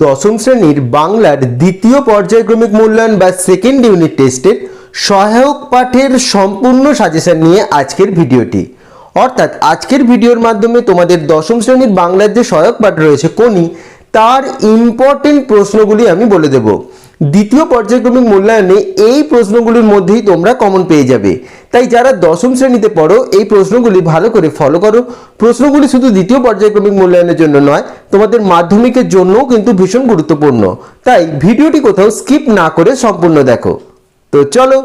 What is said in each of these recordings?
দশম শ্রেণির বাংলার দ্বিতীয় পর্যায়ক্রমিক মূল্যায়ন বা সেকেন্ড ইউনিট টেস্টের সহায়ক পাঠের সম্পূর্ণ সাজেশন নিয়ে আজকের ভিডিওটি। অর্থাৎ আজকের ভিডিওর মাধ্যমে তোমাদের দশম শ্রেণির বাংলার যে সহায়ক পাঠ রয়েছে কোনি তার ইম্পর্টেন্ট প্রশ্নগুলি আমি বলে দেব। দ্বিতীয় পর্যায়ক্রমিক মূল্যায়নে এই প্রশ্নগুলির মধ্যেই তোমরা কমন পেয়ে যাবে। তাই যারা দশম শ্রেণীতে পড়ো, এই প্রশ্নগুলি ভালো করে ফলো করো। প্রশ্নগুলি শুধু দ্বিতীয় পর্যায়ক্রমিক মূল্যায়নের জন্য নয়, তোমাদের মাধ্যমিকের জন্যও কিন্তু ভীষণ গুরুত্বপূর্ণ। তাই ভিডিওটি কোথাও স্কিপ না করে সম্পূর্ণ দেখো। তো চলো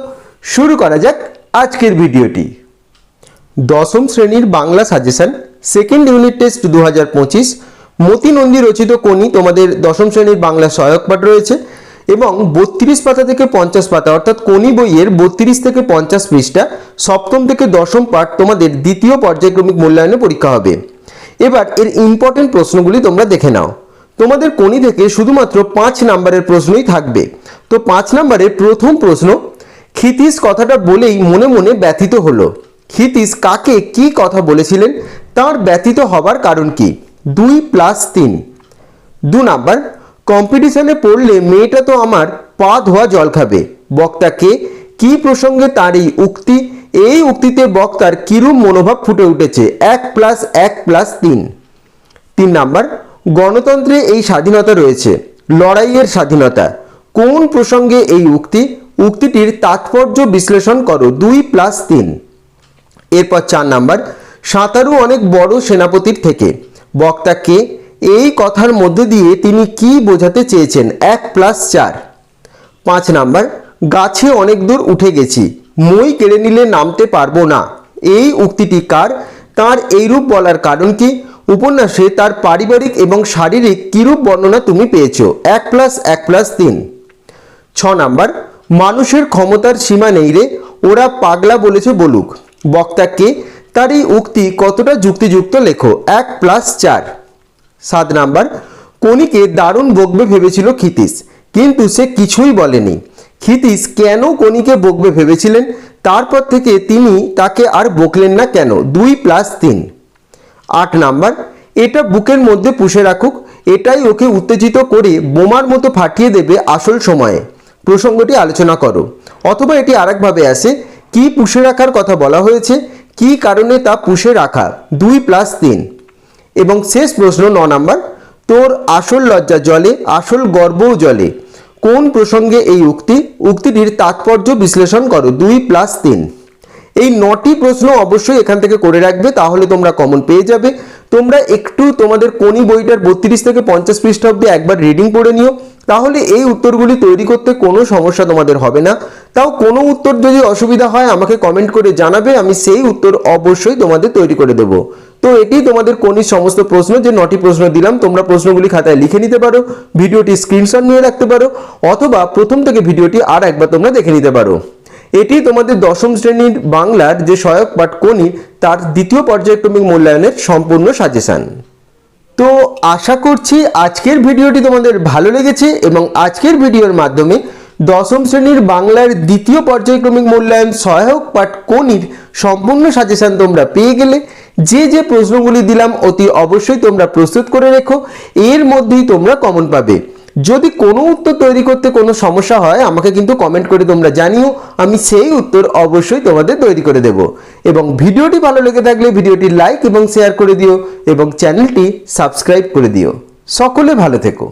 শুরু করা যাক আজকের ভিডিওটি। দশম শ্রেণির Bangla suggestion second unit test দু হাজার পঁচিশ মতি নন্দী রচিত কোনি তোমাদের দশম শ্রেণির বাংলা সহায়ক পাঠ রয়েছে এবং বত্রিশ পাতা থেকে পঞ্চাশ পাতা, অর্থাৎ কোনি বইয়ের বত্রিশ থেকে পঞ্চাশ পৃষ্ঠা, সপ্তম থেকে দশম পাঠ তোমাদের দ্বিতীয় পর্যায়ক্রমিক মূল্যায়নে পরীক্ষা হবে। এবার এর ইম্পর্টেন্ট প্রশ্নগুলি তোমরা দেখে নাও। তোমাদের কোনি থেকে শুধুমাত্র পাঁচ নাম্বারের প্রশ্নই থাকবে। তো পাঁচ নাম্বারের প্রথম প্রশ্ন, ক্ষিতীশ কথাটা বলেই মনে মনে ব্যথিত হলো। ক্ষিতীশ কাকে কি কথা বলেছিলেন? তার ব্যথিত হবার কারণ কি? দুই প্লাস তিন। দু নাম্বার কম্পিটিশনে পড়লে মেয়েটা তো আমার পা ধোয়া জল খাবে। বক্তাকে কি? প্রসঙ্গে তার এই উক্তি? এই উক্তিতে বক্তার কিরূপ মনোভাব ফুটে উঠেছে? এক প্লাস এক প্লাস তিন। তিন নাম্বার গণতন্ত্রে এই স্বাধীনতা রয়েছে, লড়াইয়ের স্বাধীনতা। কোন প্রসঙ্গে এই উক্তি? উক্তিটির তাৎপর্য বিশ্লেষণ করো, দুই প্লাস তিন। এরপর চার নাম্বার সাঁতারু অনেক বড় সেনাপতির থেকে। বক্তাকে এই কথার মধ্যে দিয়ে তিনি কি বোঝাতে চেয়েছেন? এক প্লাস চার। পাঁচ নাম্বার, গাছে অনেক দূর উঠে গেছি। মই কেড়ে নিলে নামতে পারব না। এই উক্তিটি কার? তার এইরূপ বলার কারণ কি? উপন্যাসে তার পারিবারিক এবং শারীরিক কিরূপ বর্ণনা তুমি পেয়েছ? এক প্লাস এক প্লাস তিন। ছ নাম্বার, মানুষের ক্ষমতার সীমা নেই রে, ওরা পাগলা বলেছে বলুক। বক্তাকে তার এই উক্তি কতটা যুক্তিযুক্ত লেখো? এক প্লাস চার। সাত নাম্বার, কণিকে দারুণ বকবে ভেবেছিল ক্ষিতীশ, কিন্তু সে কিছুই বলেনি। ক্ষিতীশ কেন কণিকে বকবে ভেবেছিলেন? তারপর থেকে তিনি তাকে আর বকলেন না কেন? দুই প্লাস তিন। আট নাম্বার, এটা বুকের মধ্যে পুষে রাখুক, এটাই ওকে উত্তেজিত করে বোমার মতো ফাটিয়ে দেবে আসল সময়ে। প্রসঙ্গটি আলোচনা করো। অথবা এটি আরেকভাবে আসে, কি পুষে রাখার কথা বলা হয়েছে? কি কারণে তা পুষে রাখা? দুই প্লাস তিন। এবং শেষ প্রশ্ন ন নাম্বার, তোর আসল লজ্জা জলে, আসল গর্বও জলে। কোন প্রসঙ্গে এই উক্তি? উক্তিটির তাৎপর্য বিশ্লেষণ করো, দুই প্লাস তিন। এই নটি প্রশ্ন অবশ্যই এখান থেকে করে রাখবে, তাহলে তোমরা কমন পেয়ে যাবে। তোমরা একটু তোমাদের কোনি বইটার বত্রিশ থেকে পঞ্চাশ পৃষ্ঠা অব্দি একবার রিডিং পড়ে নিও, তাহলে এই উত্তরগুলি তৈরি করতে কোনো সমস্যা তোমাদের হবে না। তাও কোনো উত্তর যদি অসুবিধা হয়, আমাকে কমেন্ট করে জানাবে, আমি সেই উত্তর অবশ্যই তোমাদের তৈরি করে দেবো। তো এটি তোমাদের কোনির সমস্ত প্রশ্ন, যে নটি প্রশ্ন দিলাম, তোমরা প্রশ্নগুলি খাতায় লিখে নিতে পারো, ভিডিওটি স্ক্রিনশট নিয়ে রাখতে পারো, অথবা প্রথম থেকে ভিডিওটি আর একবার তোমরা দেখে নিতে পারো। এটি তোমাদের দশম শ্রেণির বাংলার যে সহায়ক পাঠ কোনি তার দ্বিতীয় পর্যায়ক্রমিক মূল্যায়নের সম্পূর্ণ সাজেশান। তো আশা করছি আজকের ভিডিওটি তোমাদের ভালো লেগেছে এবং আজকের ভিডিওর মাধ্যমে দশম শ্রেণির বাংলার দ্বিতীয় পর্যায়ক্রমিক মূল্যায়ন সহায়ক পাঠ কোনির সম্পূর্ণ সাজেশন তোমরা পেয়ে গেলে যে যে প্রশ্নগুলি দিলাম অতি অবশ্যই তোমরা প্রস্তুত করে রেখো। এর মধ্যেই তোমরা কমন পাবে। যদি কোনো উত্তর তৈরি করতে কোনো সমস্যা হয়, আমাকে কিন্তু কমেন্ট করে তোমরা জানিও। আমি সেই উত্তর অবশ্যই তোমাদের তৈরি করে দেব। এবং ভিডিওটি ভালো লেগে থাকলে ভিডিওটি লাইক এবং শেয়ার করে দিও এবং চ্যানেলটি সাবস্ক্রাইব করে দিও। সকলে ভালো থেকো।